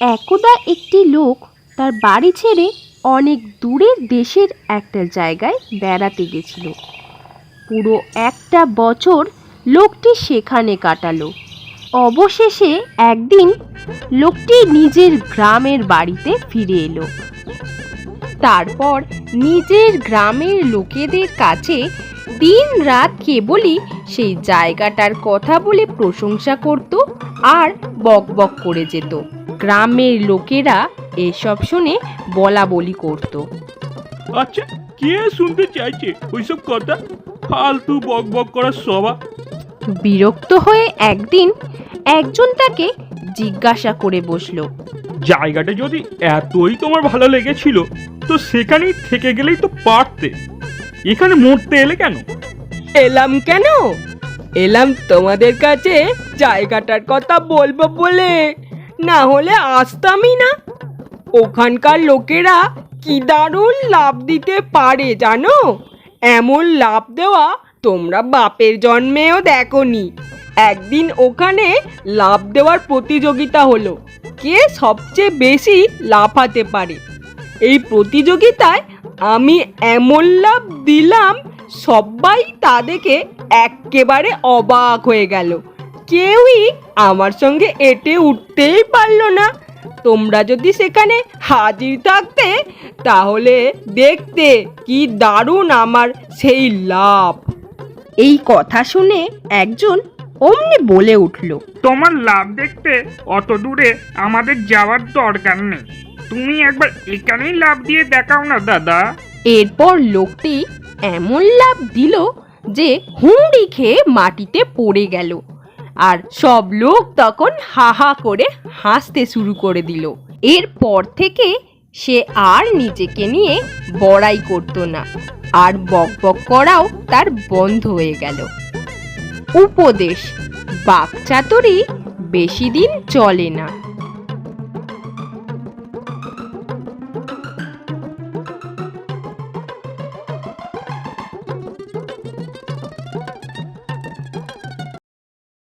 একদা একটি লোক তার বাড়ি ছেড়ে অনেক দূরের দেশের একটা জায়গায় বেড়াতে গেছিল। পুরো একটা বছর লোকটি সেখানে কাটালো। অবশেষে একদিন লোকটি নিজের গ্রামের বাড়িতে ফিরে এলো। তারপর নিজের গ্রামের লোকেদের কাছে দিন রাত কেবলই সেই জায়গাটার কথা বলে প্রশংসা করত আর বক বক করে যেত। গ্রামের লোকেরা এসব শুনে বলা বলি করত। আচ্ছা কে শুনতে চাইছে ওইসব কথা? ফালতু বক বক করার স্বভাব বিরক্ত হয়ে একদিন একজন তাকে জিজ্ঞাসা করে বসল। জায়গাটা যদি এতই তোমার ভালো লেগেছিল তো সেখানেই থেকে গেলেই তো পারতে। এখানে মরতে এলে কেন? এলাম কেন? এলাম তোমাদের কাছে জায়গাটার কথা বলব বলে। না হলে আসতামই না। ওখানকার লোকেরা কি দারুণ লাভ দিতে পারে জানো? এমন লাভ দেওয়া তোমরা বাপের জন্মেও দেখনি। একদিন ওখানে লাভ দেওয়ার প্রতিযোগিতা হলো। কে সবচেয়ে বেশি লাফাতে পারে? এই প্রতিযোগিতায় আমি এমন লাভ দিলাম, সবাই তাদেরকে একেবারে অবাক হয়ে গেল। কেউই আমার সঙ্গে এটে উঠতেই পারল না। তোমরা যদি সেখানে হাজির থাকতে তাহলে দেখতে কি দারুণ আমার সেই লাভ এই কথা শুনে একজন অমনি বলে উঠল তোমার লাভ দেখতে অত দূরে আমাদের যাওয়ার দরকার নেই। তুমি একবার এখানেই লাভ দিয়ে দেখাও না দাদা। এরপর লোকটি এমন লাভ দিল যে হুমড়ি খেয়ে মাটিতে পড়ে গেল। আর সব লোক তখন হা হা করে হাসতে শুরু করে দিল। এরপর থেকে সে আর নিজেকে নিয়ে বড়াই করতো না। আর বক বক করাও তার বন্ধ হয়ে গেল। উপদেশ, বাকচাতুরি বেশি দিন চলে না।